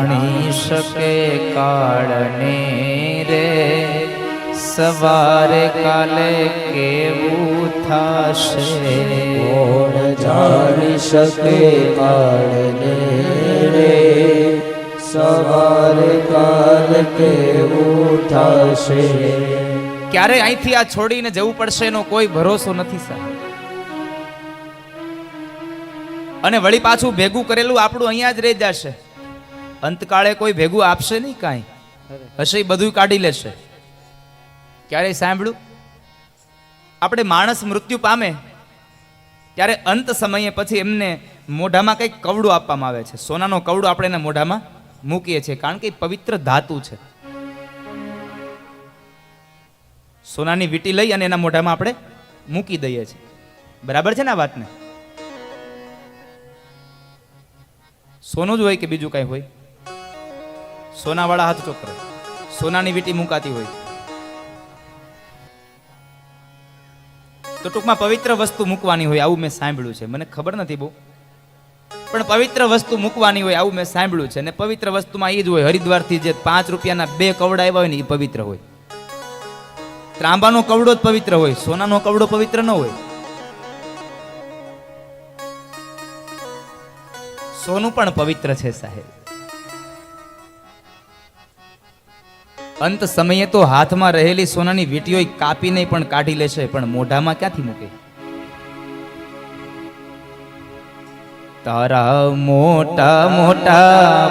જાણી શકે કાળને રે? સવારે કાલે કેવું થશે? કોણ જાણી શકે કાળને રે? સવારે કાલે કેવું થશે? ક્યારે અહીંથી આ છોડીને જવું પડશે એનો કોઈ ભરોસો નથી સાહેબ. અને વળી પાછું ભેગું કરેલું આપણું અહીંયા જ રહી જશે. અંતકાળે કોઈ ભેગું આપશે નહીં કાંઈ. હશે એ બધું કાઢી લેશે. ક્યારેય સાંભળ્યું? આપણે માણસ મૃત્યુ પામે, ત્યારે અંત સમયે પછી એમને મોઢામાં કંઈક કવડું આપવામાં આવે છે. સોનાનો કવડો આપણે એના મોઢામાં મૂકીએ છીએ, કારણ કે પવિત્ર ધાતુ છે. સોનાની વીંટી લઈ અને એના મોઢામાં આપણે મૂકી દઈએ છીએ. બરાબર છે ને આ વાતને? સોનું જ હોય કે બીજું કાંઈ હોય? સોનાવાળા હાથ ચોકરે. સોનાની વીંટી મુકાતી હોય. તો ટૂંકમાં પવિત્ર વસ્તુ મૂકવાની હોય આવું મેં સાંભળ્યું છે. મને ખબર નથી બહુ. પણ પવિત્ર વસ્તુ મૂકવાની હોય આવું મેં સાંભળ્યું છે. અને પવિત્ર વસ્તુમાં એ જ હોય, હરિદ્વારથી જે પાંચ રૂપિયાના બે કવડા આવ્યા હોય ને એ પવિત્ર હોય. ત્રાંબાનો કવડો જ પવિત્ર હોય, સોનાનો કવડો પવિત્ર ન હોય. સોનું પણ પવિત્ર છે સાહેબ. અંત સમયે તો હાથમાં રહેલી સોનાની વીંટીઓ કાપીને પણ કાઢી લેશે પણ મોઢામાં ક્યાંથી મૂકે? તારા મોટા મોટા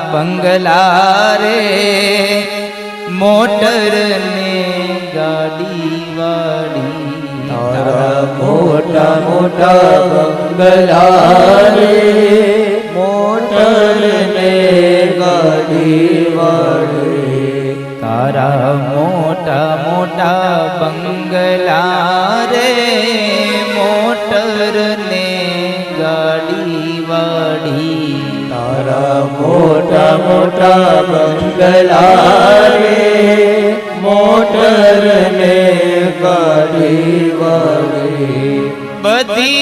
બંગલા રે મોટર ને ગાડી વાડી તારા મોટા મોટા બંગલા રે મોટર ને ગાડી વાળી તારા મોટા મોટા બંગલા રે મોટર ને ગાડી વાડી. તારા મોટા મોટા બંગલા રે મોટર ને ગાડી વાડી. બધી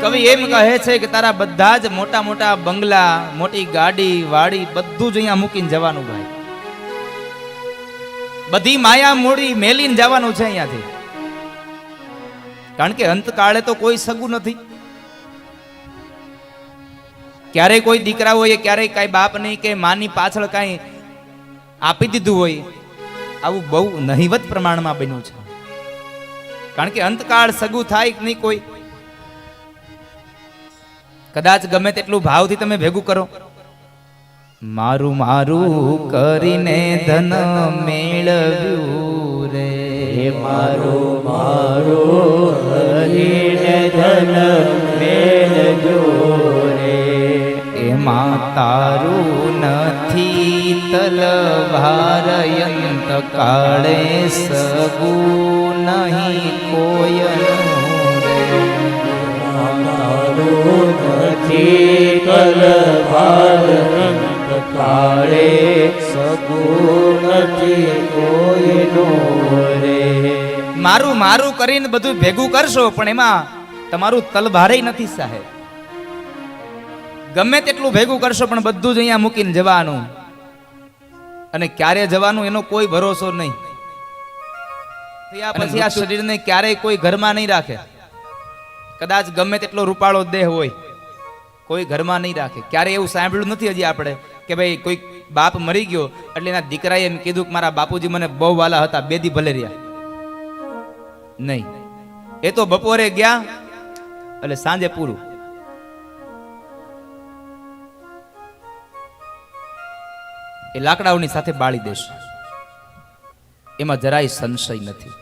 કવિ એમ કહે છે કે તારા બધા જ મોટા મોટા બંગલા, મોટી ગાડી, વાડી બધું જ અહીંયા મૂકીને જવાનું ભાઈ. બધી માયા મૂડી મેલીને જવાનું છે અહીંયાથી. કારણ કે અંતકાળે તો કોઈ સગું નથી. ક્યારેય કોઈ દીકરા હોય, ક્યારેય કાંઈ બાપ નહીં કે માની પાછળ કાંઈ આપી દીધું હોય. આવું બહુ નહિવત પ્રમાણમાં બન્યું છે. કારણ કે અંતકાળ સગું થાય નહીં કોઈ? કદાચ ગમે તેટલું ભાવથી તમે ભેગું કરો. મારું મારું કરીને ધન મેળવ્યું રે. મારું મારું કાળે સગું નહીં કોયનું રે. નથી કલ કાળે સગું નથી કોઈનો રે. મારું મારું કરીને બધું ભેગું કરશો પણ એમાં તમારું તલભારે નથી સાહેબ. ગમે તેટલું ભેગું કરશો પણ બધું જ અહીંયા મૂકીને જવાનું. અને ક્યારે જવાનું એનો કોઈ ભરોસો નહીં. થયા પછી આ શરીરને ક્યારેય કોઈ ઘરમાં નહીં રાખે. કદાચ ગમે તેટલો રૂપાળો દેહ હોય કોઈ ઘરમાં નહીં રાખે. ક્યારે એવું સાંભળ્યું નથી હજી આપણે કે ભાઈ કોઈ બાપ મરી ગયો એટલે એના દીકરાએ એમ કીધું કે મારા બાપુજી મને બહુ વાલા હતા બેદી ભલે રહ્યા નહીં. એ તો બપોરે ગયા એટલે સાંજે પૂરું. એ લાકડાઓની સાથે બાળી દેશે. એમાં જરાય સંશય નથી.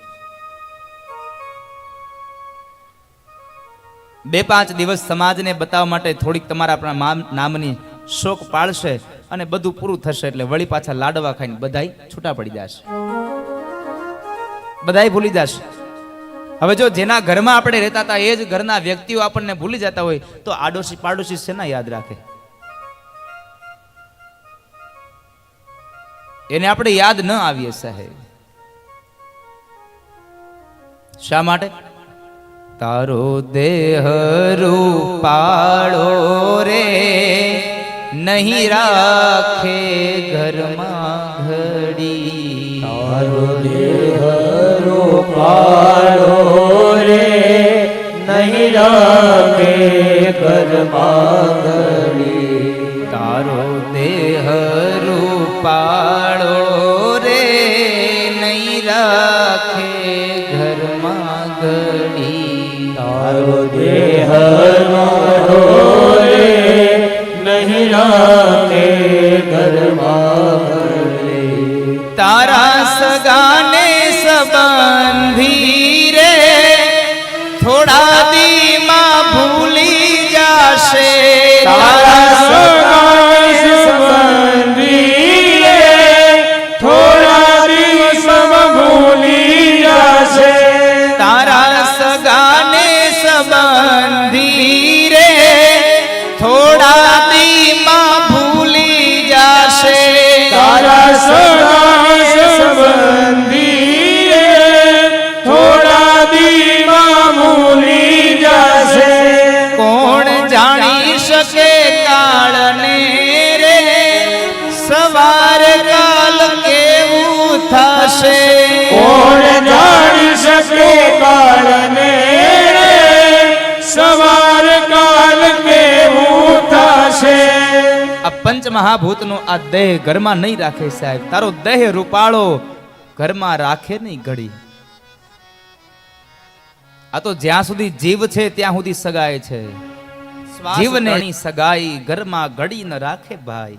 બે પાંચ દિવસ સમાજને બતાવવા માટે થોડીક તમારા આપણા નામની શોક પાળશે અને બધું પૂરું થશે એટલે વળી પાછા લાડવા ખાઈને બધાય છૂટા પડી જશે. બધાય ભૂલી જશે. હવે જો જેના ઘરમાં આપણે રહેતા હતા એ જ ઘરના વ્યક્તિઓ આપણને ભૂલી જતા હોય તો આડોશી પાડોશી શેના યાદ રાખે? એને આપણે યાદ ન આવીએ સાહેબ. શા માટે? તારો દેહ રૂપાળો રે નહીં રાખે ઘરમાં ઘડી. તારો દેહ રૂપાળો રે નહીં રાખે ઘરમાં ઘડી. સંબંધી રે થોડા દીમાં ભૂલી જાશે. તારા સગાઈ આ પંચ આ દેહ ઘરમાં નહીં રાખે સાહેબ. તારો દેહ રૂપાળો ઘરમાં રાખે નહીં ઘડી. આ તો જ્યાં સુધી જીવ છે ત્યાં સુધી સગાય છે. જીવને સગાઈ ઘરમાં ઘડી ન રાખે ભાઈ.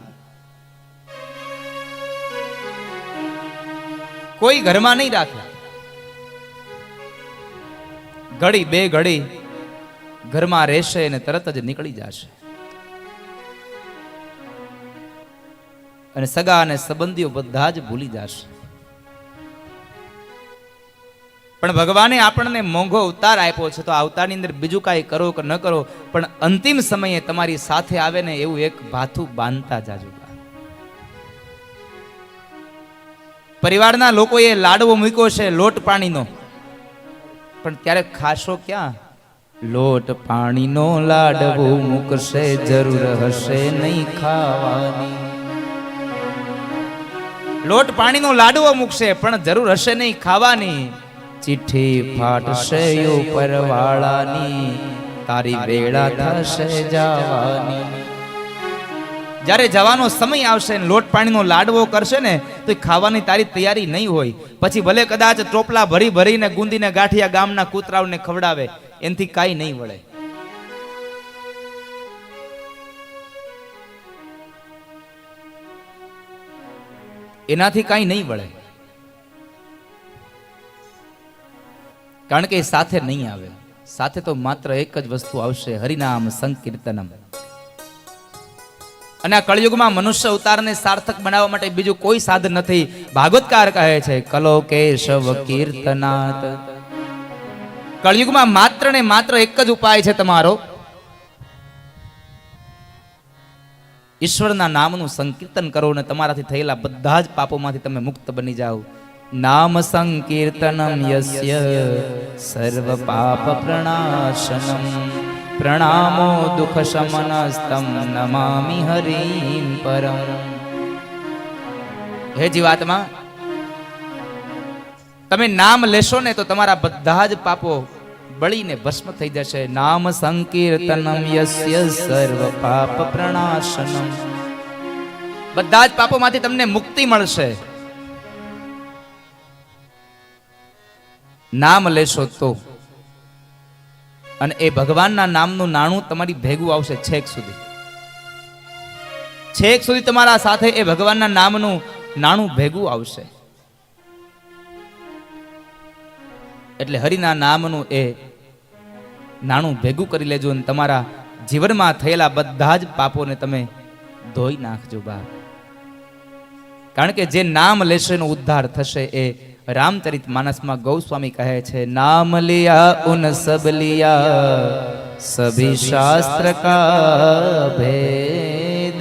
કોઈ ઘરમાં નહીં રાખે. ઘડી બે ઘડી ઘરમાં રહેશે અને તરત જ નીકળી જશે. અને સગા અને સંબંધીઓ બધા જ ભૂલી જશે. પણ ભગવાને આપણને મોંઘો અવતાર આપ્યો છે, તો અવતારની અંદર બીજું કાંઈ કરો કે ન કરો, પણ અંતિમ સમયે તમારી સાથે આવે ને એવું એક ભાથું બાંધતા જાજો. પરિવારના લોકોએ લાડવો મૂક્યો છે, લોટ પાણીનો. પણ ત્યારે ખાશો ક્યાં? લોટ પાણીનો લાડવો મૂકશે, જરૂર હશે નહીં ખાવાની. લોટ પાણીનો લાડવો મૂકશે, પણ જરૂર હશે નહીં ખાવાની. ચિઠ્ઠી ફાટશે ઉપર વાળાની તારી વેળા થશે જવાની. જ્યારે જવાનો સમય આવશે ને લોટ પાણીનો લાડવો કરશે ને, તો ખાવાની તારી તૈયારી નહીં હોય. પછી ભલે કદાચ ટોપલા ભરી ભરીને ગુંદીને ગાંઠિયા ગામના કૂતરાઓને ખવડાવે, એનાથી કાંઈ નહીં વળે. એનાથી કાંઈ નહીં વળે. કારણ કે એ સાથે નહીં આવે. સાથે તો માત્ર એક જ વસ્તુ આવશે, હરિનામ સંકીર્તનમ. અને આ કળયુગમાં મનુષ્ય અવતારને સાર્થક બનાવવા માટે બીજું કોઈ સાધન નથી. ભાગવતકાર કહે છે, કલો કેશવ કીર્તનાથ કળયુગમાં માત્ર ને માત્ર એક જ ઉપાય છે તમારો. ઈશ્વરના નામનું સંકીર્તન કરો અને તમારાથી થયેલા બધા જ પાપોમાંથી તમે મુક્ત બની જાઓ. નામ સંકીર્તનમ યસ્ય સર્વ પાપ પ્રણાશનમ. પ્રણામો દુઃખ શમનસ્તમ નમામિ હરિમ પરમ. હે જીવાત્મા, તમે નામ લેશો ને તો તમારા બધા જ પાપો બળીને ભસ્મ થઈ જશે. નામ સંકીર્તનમ યસ્ય સર્વ પાપ પ્રણાશનમ. બધા જ પાપોમાંથી તમને મુક્તિ મળશે. નામ લેશો તો. અને એ ભગવાનના નામનું નાણું તમારી ભેગું આવશે છેક સુધી. છેક સુધી તમારા સાથે એ ભગવાનના નામનું નાણું ભેગું આવશે. એટલે હરિના નામનું એ નાણું ભેગું કરી લેજો અને તમારા જીવનમાં થયેલા બધા જ પાપોને તમે ધોઈ નાખજો બાપ. કારણ કે જે નામ લેશે એનો ઉદ્ધાર થશે એ રામચરિત માનસમાં ગૌસ્વામી કહે છે, નામ લિયા ઉન સબ લિયા, સભી શાસ્ત્ર કા ભેદ,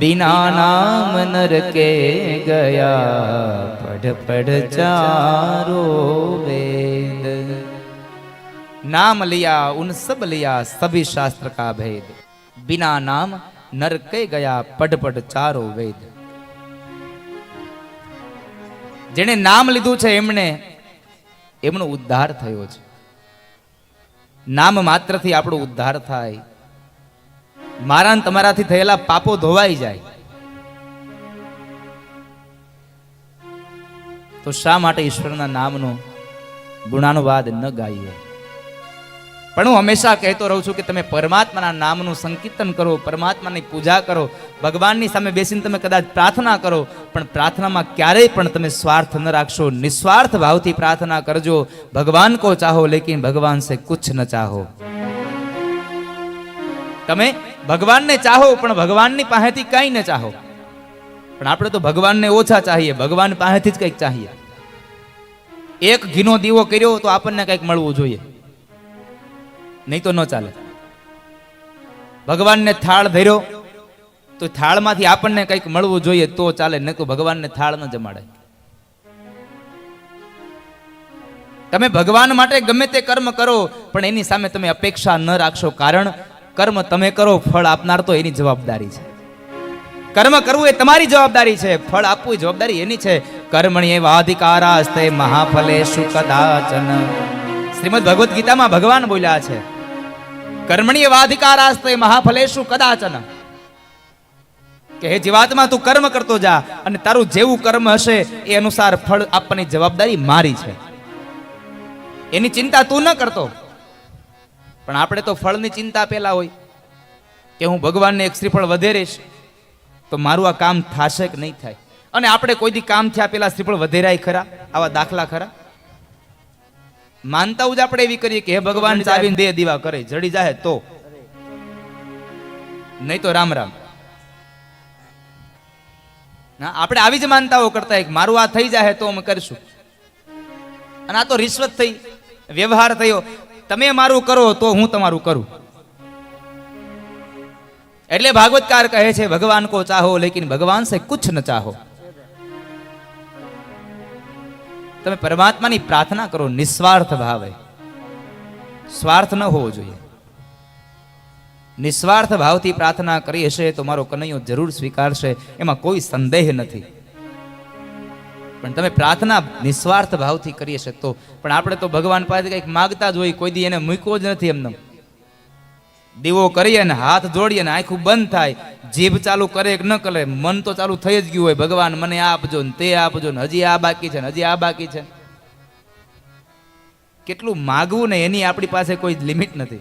બિના નામ નર કે ગયા, પઢ પઢ ચારો વેદ. નામ લિયા ઉન સબ લિયા સભી શાસ્ત્ર કા ભેદ બિના નામ નર કે ગયા પડ ચારો વેદ જેણે નામ લીધું છે એમણે એમનો ઉદ્ધાર થયો છે નામ માત્રથી આપણો ઉદ્ધાર થાય। મારા તમારાથી થયેલા પાપો ધોવાઈ જાય। તો શા માટે ઈશ્વરના નામનો ગુણાનુવાદ ન ગાઈએ? પણ હું હંમેશા કહેતો રહું છું કે તમે પરમાત્માના નામનું સંકીર્તન કરો, પરમાત્માની પૂજા કરો, ભગવાનની સામે બેસીને તમે કદાચ પ્રાર્થના કરો, પણ પ્રાર્થનામાં ક્યારેય પણ તમે સ્વાર્થ ન રાખશો. નિસ્વાર્થ ભાવથી પ્રાર્થના કરજો. ભગવાન કો ચાહો, લેકિન ભગવાન સે કુછ ન ચાહો. તમે ભગવાનને ચાહો, પણ ભગવાનની પાસેથી કંઈ ન ચાહો. પણ આપણે તો ભગવાનને ઓછા ચાહીએ. ભગવાન પાસેથી જ કંઈક ચાહીએ. એક ઘીનો દીવો કર્યો તો આપણને કંઈક મળવું જોઈએ. નહીં તો ન ચાલે. ભગવાનને થાળ ધર્યો તો થાળમાંથી આપણને કંઈક મળવું જોઈએ તો ચાલે, નહીં તો ભગવાનને થાળ ન જમાડે. તમે ભગવાન માટે ગમે તે કર્મ કરો, પણ એની સામે તમે અપેક્ષા ન રાખશો, કારણ કર્મ તમે કરો, ફળ આપનાર તો એની જવાબદારી છે. કર્મ કરવું એ તમારી જવાબદારી છે, ફળ આપવું એ જવાબદારી એની છે. કર્મણી એવા અધિકારાસ્તે સુખદાચન કદાચન. શ્રીમદ ભગવદ્ ગીતામાં ભગવાન બોલ્યા છે, કર્મણીય વાધિકારાસ્તે મહાફલેશુ કદાચન. કે હે જીવાત્મા, તું કર્મ કરતો જા અને તારું જેવું કર્મ હશે એ અનુસાર ફળ આપવાની જવાબદારી મારી છે. એની ચિંતા તું ન કરતો. પણ આપણે તો ફળની ચિંતા પેલા હોય કે હું ભગવાનને એક શ્રીફળ વધેરીશ, તો મારું આ કામ થશે કે નહીં થાય? અને આપણે કોઈ દી કામ થયા પેલા શ્રીફળ વધેરાય ખરા? આવા દાખલા ખરા? માનતા જ આપણે એવી કરીએ કે હે ભગવાન ચાવીને દે દીવા કરે જડી જાય તો. નહીં તો રામ રામ. ના આપણે આવી જ માનતાઓ કરતા એક મારું આ થઈ જાય તો અમે કરશું. અને આ તો રિશ્વત થઈ વ્યવહાર થયો. તમે મારું કરો તો હું તમારું કરું. એટલે ભાગવતકાર કહે છે ભગવાન કો ચાહો લેકિન ભગવાન સે કુછ ન ચાહો. તમે પરમાત્માની પ્રાર્થના કરો, નિસ્વાર્થ ભાવે. સ્વાર્થ ન હોવો જોઈએ. નિસ્વાર્થ ભાવથી પ્રાર્થના કરી હશે તો મારો કનૈયો જરૂર સ્વીકારશે, એમાં કોઈ સંદેહ નથી. પણ તમે પ્રાર્થના નિસ્વાર્થ ભાવથી કરી હશે તો, પણ આપણે તો ભગવાન પાસે કંઈક માગતા જ હોય, કોઈ દી એને મૂક્યો જ નથી એમને દીવો કરીએ અને હાથ જોડીએ ને આંખું બંધ થાય. જીભ ચાલુ કરે કે ન કરે, મન તો ચાલુ થઈ જ ગયું હોય. ભગવાન મને આ આપજો ને તે આપજો ને હજી આ બાકી છે ને હજી આ બાકી છે. કેટલું માગવું ને એની આપણી પાસે કોઈ લિમિટ નથી.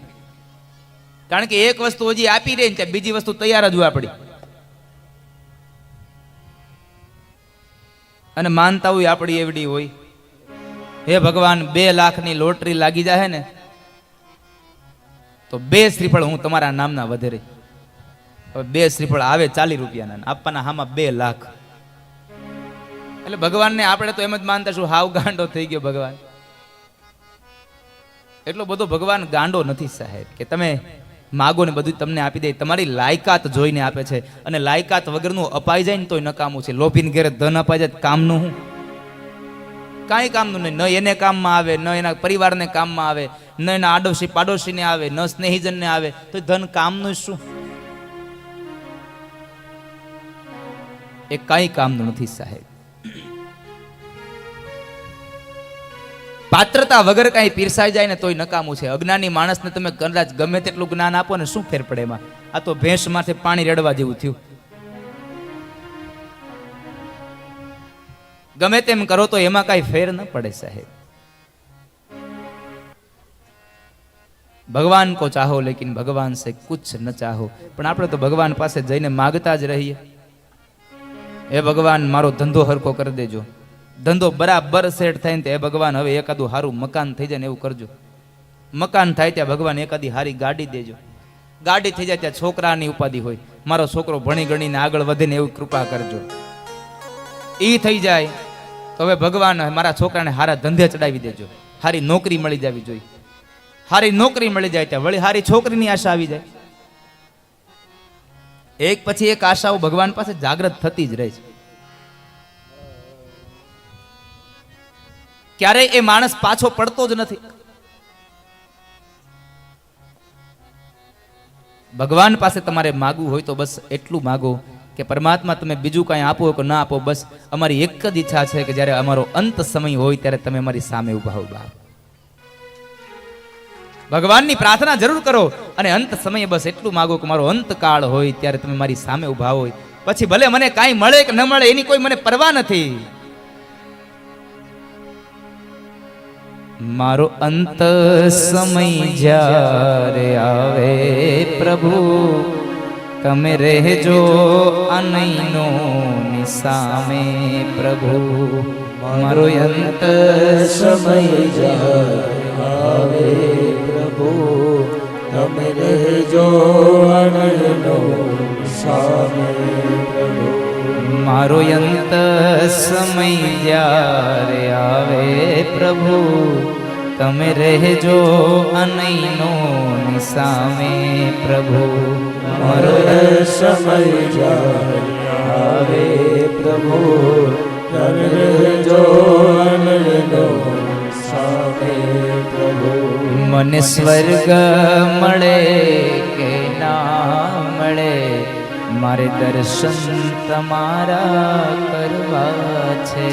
કારણ કે એક વસ્તુ હજી આપી રહી ને બીજી વસ્તુ તૈયાર જ હોય આપણી. અને માનતા હોય આપણી એવડી હોય. હે ભગવાન, બે લાખની લોટરી લાગી જાય ને, તો બે શ્રીફળ હું તમારા નામના વધેરે. હવે બે શ્રીફળ આવે ચાલી રૂપિયાના આપવાના હામાં બે લાખ. એટલે ભગવાનને આપણે તો એમ જ માનતા શું હાવ ગાંડો થઈ ગયો ભગવાન. એટલો બધો ભગવાન ગાંડો નથી સાહેબ, કે તમે માગો ને બધું તમને આપી દે. તમારી લાયકાત જોઈને આપે છે અને લાયકાત વગરનું અપાઈ જાય ને તોય નકામું છે. લોભીને ઘેરે ધન અપાઈ જાય કામનું હું કાંઈ કામનું નહીં. ન એને કામમાં આવે, ન એના પરિવારને કામમાં આવે, ન એના આડોશી પાડોશીને આવે, ન સ્નેહીજનને આવે, તો ધન કામનું શું? એ કાંઈ કામનું નથી સાહેબ. પાત્રતા વગર કાંઈ પીરસાઈ જાય ને તોય નકામું છે. અજ્ઞાની માણસને તમે કદાચ ગમે તેટલું જ્ઞાન આપો ને શું ફેર પડે એમાં? આ તો ભેંસ માથે પાણી રેડવા જેવું થયું. ગમે તેમ કરો તો એમાં કાંઈ ફેર ન પડે સાહેબ. ભગવાન કો ચાહો, લેકિન ભગવાન સે કુછ ન ચાહો. પણ આપણે તો ભગવાન પાસે જઈને માગતા જ રહીએ. હે ભગવાન, મારો ધંધો હરખો કરી દેજો. ધંધો બરાબર સેટ થાય ને તો હે ભગવાન, હવે એકાદું સારું મકાન થઈ જાય ને એવું કરજો. મકાન થાય ત્યાં ભગવાન એકાદી સારી ગાડી દેજો. ગાડી થઈ જાય ત્યાં છોકરાની ઉપાધિ હોય. મારો છોકરો ભણી ગણીને આગળ વધે ને એવી કૃપા કરજો. એ થઈ જાય, તો હવે ભગવાન મારા છોકરાને સારા ધંધે ચડાવી દેજો. હારી નોકરી મળી જવી જોઈએ. સારી નોકરી મળી જાય ત્યાં વળી સારી છોકરીની આશા આવી જાય. એક પછી એક આશાઓ ભગવાન પાસે જાગ્રત થતી જ રહે છે. ક્યારેય એ માણસ પાછો પડતો જ નથી. ભગવાન પાસે તમારે માગવું હોય તો બસ એટલું માગો કે પરમાત્મા તમે બીજું કાંઈ આપો કે ના આપો, બસ અમારી એક જ ઈચ્છા છે કે જ્યારે અમારો અંત સમય હોય ત્યારે તમે અમારી સામે ઊભા ઊભા ભગવાનની પ્રાર્થના જરૂર કરો. અને અંત સમયે બસ એટલું માગો કે મારો અંત કાળ હોય ત્યારે તમે મારી સામે ઊભા હોય. પછી ભલે મને કાંઈ મળે કે ન મળે, એની કોઈ મને પરવા નથી. મારો અંત સમય જ્યારે આવે પ્રભુ, તમે રહેજો અનૈનો સામે પ્રભુ. મારો અંત સમય જ્યારે આવે તમે રહેજો અનયનો સામે. મારો અંત સમય જ્યારે આવે પ્રભુ તમે રહેજો અનૈનો સામે પ્રભુ. મારો સમય આવે પ્રભુ તમે રહેજો અનયનો મને સ્વર્ગ મળે કે ના મળે? મારે દર્શન તમારા કરવા છે.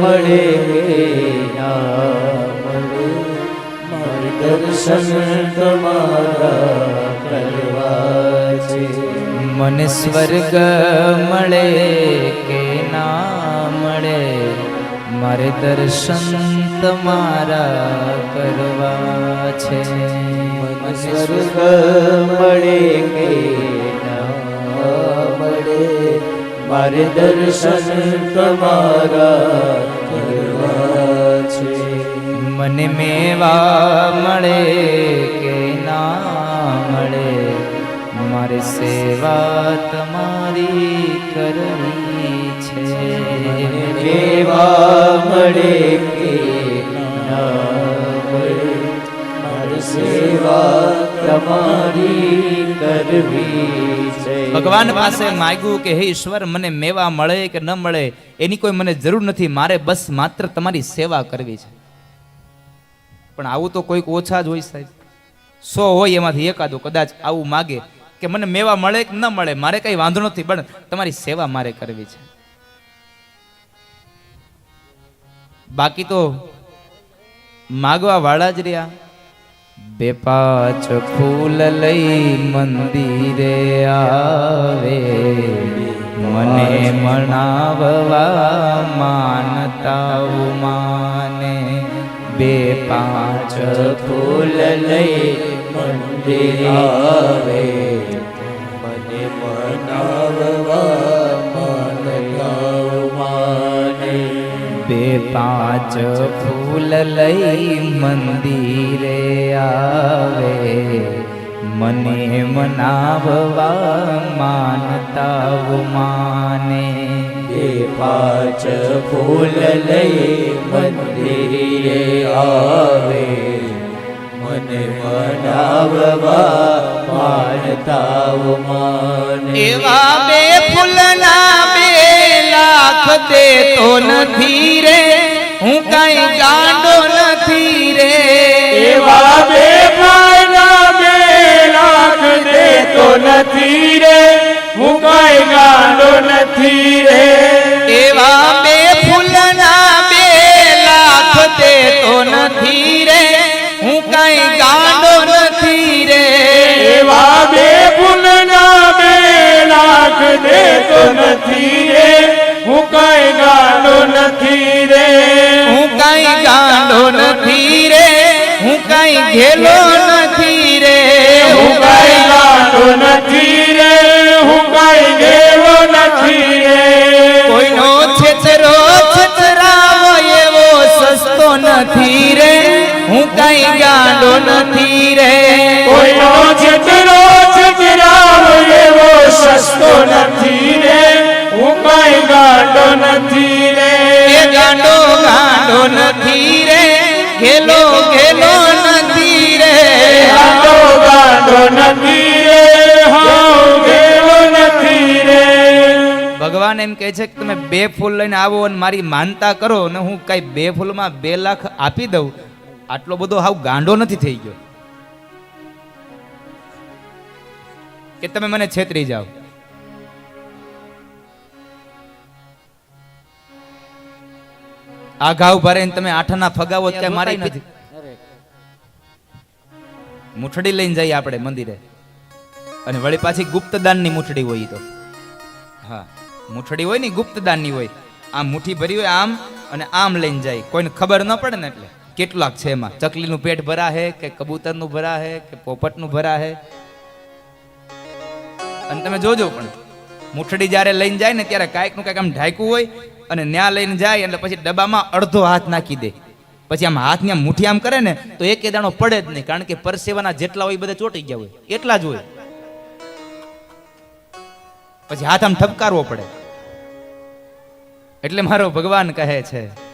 મળે મારે દર્શન તમારા કરવા છે. મને સ્વર્ગ મળે કે ના મળે? મારે દર્શન તમારા કરવા છે. મને સ્વર્ગ મળે કે મળે? મારે દર્શન તમારા કરવા છે. મને મેવા મળે કે ના મળે? મારે સેવા તમારી કરવી દેવા મળે કે ભગવાન પાસે માગ્યું કે, હે ઈશ્વર, મને મેવા મળે કે ન મળે, એની કોઈ મને જરૂર નથી. મારે બસ માત્ર તમારી સેવા કરવી છે. પણ આવું તો કોઈક ઓછા જ હોય સાહેબ. સો હોય એમાંથી એકાદો કદાચ આવું માગે કે, મને મેવા મળે કે ન મળે? મારે કઈ વાંધો નથી, પણ તમારી સેવા મારે કરવી છે. બાકી તો માગવા વાળા જ રહ્યા. બે પાંચ ફૂલ લઈ મંદિરે આવે. મને મણાવવા માનતા માને. બે પાંચ ફૂલ લઈ મંદિરે આવે. મને મનાવવા પાંચ ફૂલ લઈ મંદિરે આવે. મને મનાવવા માનતા માને. એ પાંચ ફૂલ લઈ મંદિરે આવે. મને મનાવવા માનતા માને. એવા બે ફૂલના બે દેતો નથી રે. હું કઈ ગાંડો નથી રે. એવા બે ભાઈના બે લાખ દેતો નથી રે. હું કઈ ગાંડો નથી રે. એવા બે ફૂલના બે લાખ દેતો નથી રે. હું કઈ ગાંડો નથી રે. એવા બે ફૂલના બે લાખ દેતો નથી રે. હું કઈ ગાંડો નથી રે. હું કઈ ગાંડો નથી રે. હું કઈ ઘેલો નથી રે. હું કઈ ગાંડો નથી રે. હું કઈ ઘેલો નથી રે. કોઈનો છેતરો છતરાવો એવો સસ્તો નથી રે. હું કઈ ગાંડો નથી રે. કોઈનો છેતરો છતરાવો એવો સસ્તો નથી નથી રે. ગાંડો ગાંડો નથી રે. ઘેલો ઘેલો નથી રે. ગાંડો ગાંડો નથી રે. ગેલો નથી રે. ભગવાન એમ કહે છે કે તમે બે ફૂલ લઈને આવો અને મારી માનતા કરો ને હું કઈ બે ફૂલમાં બે લાખ આપી દઉં. આટલો બધો હાવ ગાંડો નથી થઈ ગયો. કે તમે મને છેતરી જાઓ. આ ઘાવ ભરે તમે આઠાના ફગાવો તો મારી નથી. મુઠડી લઈને જઈએ આપણે મંદિરે. અને વળી પાછી ગુપ્તદાનની મુઠડી હોય તો. હા મુઠડી હોય ને ગુપ્તદાનની હોય. આમ મુઠ્ઠી ભરી હોય આમ અને આમ લઈને જાય. કોઈને ખબર ન પડે ને એટલે. કેટલાક છે એમાં. ચકલીનું પેટ ભરા હે કે કબૂતરનું ભરા હે કે પોપટનું ભરા હે અને તમે જોજો પણ. મુઠડી જ્યારે લઈને જાય ને ત્યારે કાંઈકનું કાંઈક આમ ઢાંકું હોય અને ન્યા લઈને જાય એટલે પછી ડબ્બામાં અડધો હાથ નાખી દે. પછી આમ હાથની આમ મુઠ્ઠી આમ કરે ને, તો એકે દાણો પડે જ નહીં, કારણ કે પરસેવાના જેટલા હોય બધા ચોંટી ગયા હોય. એટલા જ હોય. પછી હાથ આમ ઠપકારવો પડે. એટલે મારો ભગવાન કહે છે